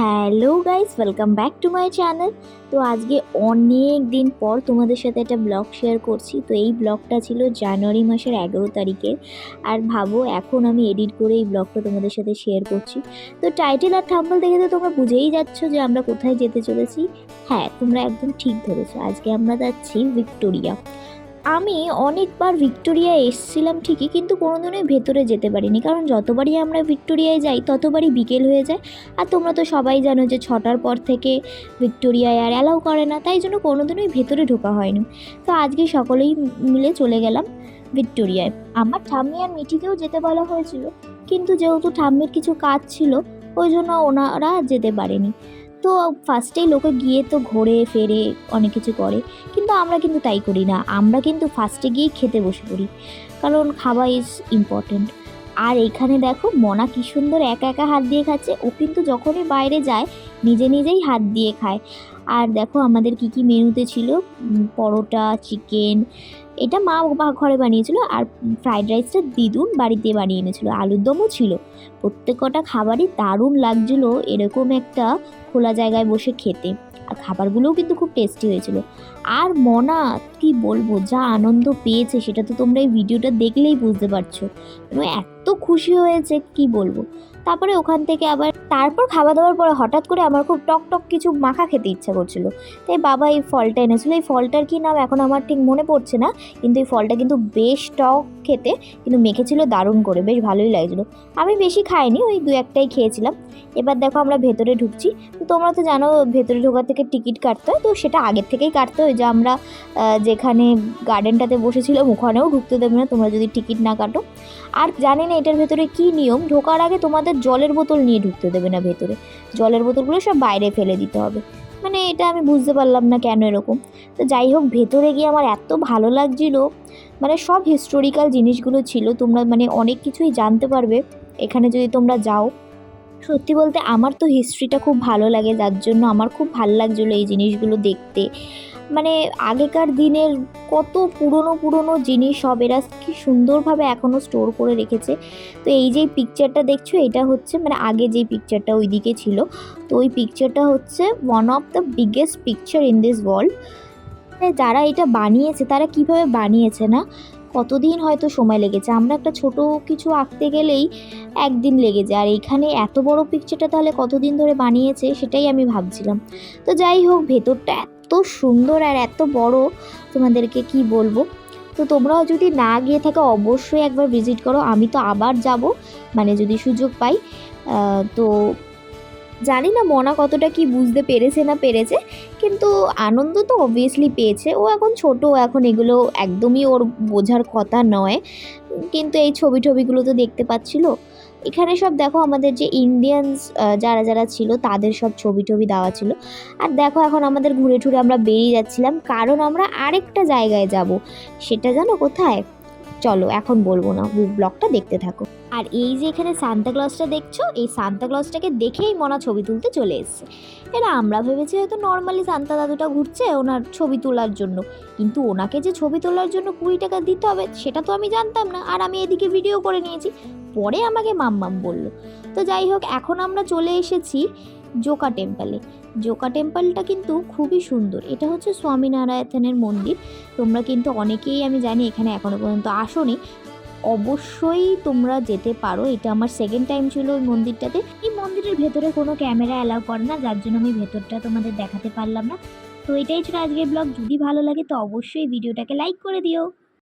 Hello guys welcome back to my channel তো আজকে অনেক দিন পর তোমাদের সাথে একটা ব্লগ শেয়ার করছি। তো এই ব্লগটা ছিল জানুয়ারি মাসের এগারো তারিখে। আর ভাবো, এখন আমি এডিট করে এই ব্লগটা তোমাদের সাথে শেয়ার করছি। তো টাইটেল আর থাম্বল দেখে তো তোমরা বুঝেই যাচ্ছ যে আমরা কোথায় যেতে চলেছি। হ্যাঁ তোমরা একদম ঠিক ধরেছো। আজকে আমরা যাচ্ছি ভিক্টোরিয়া। আমি অনেকবার ভিক্টোরিয়া এসেছিলাম ঠিকই, কিন্তু কোনোদিনই ভেতরে যেতে পারিনি। কারণ যতবারই আমরা ভিক্টোরিয়ায় যাই, ততবারই বিকেল হয়ে যায়। আর তোমরা তো সবাই জানো যে ছটার পর থেকে ভিক্টোরিয়ায় আর অ্যালাউ করে না, তাই জন্য কোনোদিনই ভেতরে ঢোকা হয়নি। তো আজকে সকলেই মিলে চলে গেলাম ভিক্টোরিয়ায়। আমার ঠাম্মি আর মিঠিকেও যেতে বলা হয়েছিল, কিন্তু যেহেতু ঠাম্মির কিছু কাজ ছিল, ওই জন্য ওনারা যেতে পারেনি। তো ফার্স্টেই লোকে গিয়ে তো ঘোরে, ফেরে অনেক কিছু করে, কিন্তু আমরা কিন্তু তাই করি না। আমরা কিন্তু ফার্স্টে গিয়েই খেতে বসে পড়ি, কারণ খাওয়া ইজ ইম্পর্ট্যান্ট আর এখানে দেখো, মনা কি সুন্দর একা একা হাত দিয়ে খাচ্ছে। ও কিন্তু যখনই বাইরে যায়, নিজে নিজেই হাত দিয়ে খায়। আর দেখো আমাদের কি কি মেনুতে ছিল? পরোটা চিকেন এটা মা ঘরে বানিয়েছিল। আর ফ্রাইড রাইসটা দিদুন বাড়িতে বানিয়ে এনেছিল। আলুর দমও ছিল। প্রত্যেক কটা খাবারই দারুণ লাগছিল। এরকম একটা খোলা জায়গায় বসে খেতে। আর খাবারগুলোও কিন্তু খুব টেস্টি হয়েছিল। আর মনা, কি বলব, যা আনন্দ পেয়েছে, সেটা তো তোমরা এই ভিডিওটা দেখলেই বুঝতে পারছ। মানে এত খুশি হয়েছে, কি বলব। তারপরে ওখান থেকে আবার, তারপর খাওয়া দাওয়ার পরে হঠাৎ করে আমার খুব টক টক কিছু মাখা খেতে ইচ্ছা করছিল। তাই বাবা এই ফলটা এনেছিল। এই ফলটার কি নাম এখন আমার ঠিক মনে পড়ছে না, কিন্তু এই ফলটা কিন্তু বেশ টক খেতে, কিন্তু মেখেছিল দারুণ করে, বেশ ভালোই লাগছিল। আমি বেশি খাইনি, ওই দু একটাই খেয়েছিলাম। এবার দেখো আমরা ভেতরে ঢুকছি। তোমরা তো জানো ভেতরে ঢোকার থেকে টিকিট কাটতে হয়, তো সেটা আগের থেকেই কাটতে হয়। যে আমরা যেখানে গার্ডেনটাতে বসেছিলাম, ওখানেও ঢুকতে দেবে না, তোমরা যদি টিকিট না কাটো। আর জানি না এটার ভেতরে কী নিয়ম, ঢোকার আগে তোমাদের জলের বোতল নিয়ে ঢুকতে দেবে না ভেতরে। জলের বোতলগুলো সব বাইরে ফেলে দিতে হবে। মানে এটা আমি বুঝতে পারলাম না কেন এরকম। তো যাই হোক, ভেতরে গিয়ে আমার এত ভালো লাগছিল। মানে সব হিস্টোরিক্যাল জিনিসগুলো ছিল, তোমরা মানে অনেক কিছুই জানতে পারবে। এখানে যদি তোমরা যাও সত্যি বলতে আমার তো হিস্ট্রিটা খুব ভালো লাগে, যার জন্য আমার খুব ভালো লাগছিল এই জিনিসগুলো দেখতে। মানে আগেকার দিনের কত পুরনো পুরনো জিনিস সব এরা কি সুন্দরভাবে এখনও স্টোর করে রেখেছে। তো এই যে পিকচারটা দেখছ, এটা হচ্ছে মানে আগে যেই পিকচারটা ওইদিকে ছিল। তো ওই পিকচারটা হচ্ছে one of the biggest picture in this world যারা এটা বানিয়েছে, তারা কীভাবে বানিয়েছে না? কতদিন হয়তো সময় লেগেছে? আমরা একটা ছোট কিছু আঁকতে গেলেই একদিন লেগে যায়। আর এখানে এত বড় পিকচারটা তাহলে কতদিন ধরে বানিয়েছে সেটাই আমি ভাবছিলাম। তো যাই হোক, ভেতরটা এত সুন্দর আর এত বড়, তোমাদেরকে কি বলব? তো তোমরাও যদি না গিয়ে থাকো, অবশ্যই একবার ভিজিট করো। আমি তো আবার যাব মানে যদি সুযোগ পাই। তো জানি না মনা কতটা কি বুঝতে পেরেছে না পেরেছে, কিন্তু আনন্দ তো অবভিয়াসলি পেয়েছে। ও এখন ছোট এখন এগুলো একদমই ওর বোঝার কথা নয়। কিন্তু এই ছবি টবিগুলো তো দেখতে পাচ্ছিল। এখানে সব দেখো আমাদের যে ইন্ডিয়ানস যারা যারা ছিল তাদের সব ছবি টবি দেওয়া ছিল। আর দেখো এখন আমাদের ঘুরে টুরে আমরা বেরিয়ে যাচ্ছিলাম। কারণ আমরা আরেকটা জায়গায় যাব। সেটা জানো কোথায়? চলো, এখন বলব না ব্লগটা দেখতে থাকো। আর এই যে এখানে সান্তা ক্লজটা দেখছ, এই সান্তা ক্লজটাকে দেখেই মনা ছবি তুলতে চলে এসছে। এটা আমরা ভেবেছি হয়তো নর্মালি সান্তা দাদুটা ঘুরছে ওনার ছবি তোলার জন্য। কিন্তু ওনাকে যে ছবি তোলার জন্য কুড়ি টাকা দিতে হবে, সেটা তো আমি জানতাম না। আর আমি এদিকে ভিডিও করে নিয়েছি, পরে আমাকে মাম্মাম বলল। তো যাই হোক, এখন আমরা চলে এসেছি জোকা টেম্পলে। জোকা টেম্পলটা কিন্তু খুবই সুন্দর। এটা হচ্ছে স্বামীনারায়ণের মন্দির। তোমরা কিন্তু অনেকেই আমি জানি এখানে এখনও পর্যন্ত আসোনি। অবশ্যই তোমরা যেতে পারো। এটা আমার সেকেন্ড টাইম ছিল ওই মন্দিরটাতে। এই মন্দিরের ভেতরে কোনো ক্যামেরা অ্যালাউ করে না। যার জন্য আমি ভেতরটা তোমাদের দেখাতে পারলাম না। তো এটাই ছিল আজকের ব্লগ যদি ভালো লাগে তো অবশ্যই ভিডিওটাকে লাইক করে দিও।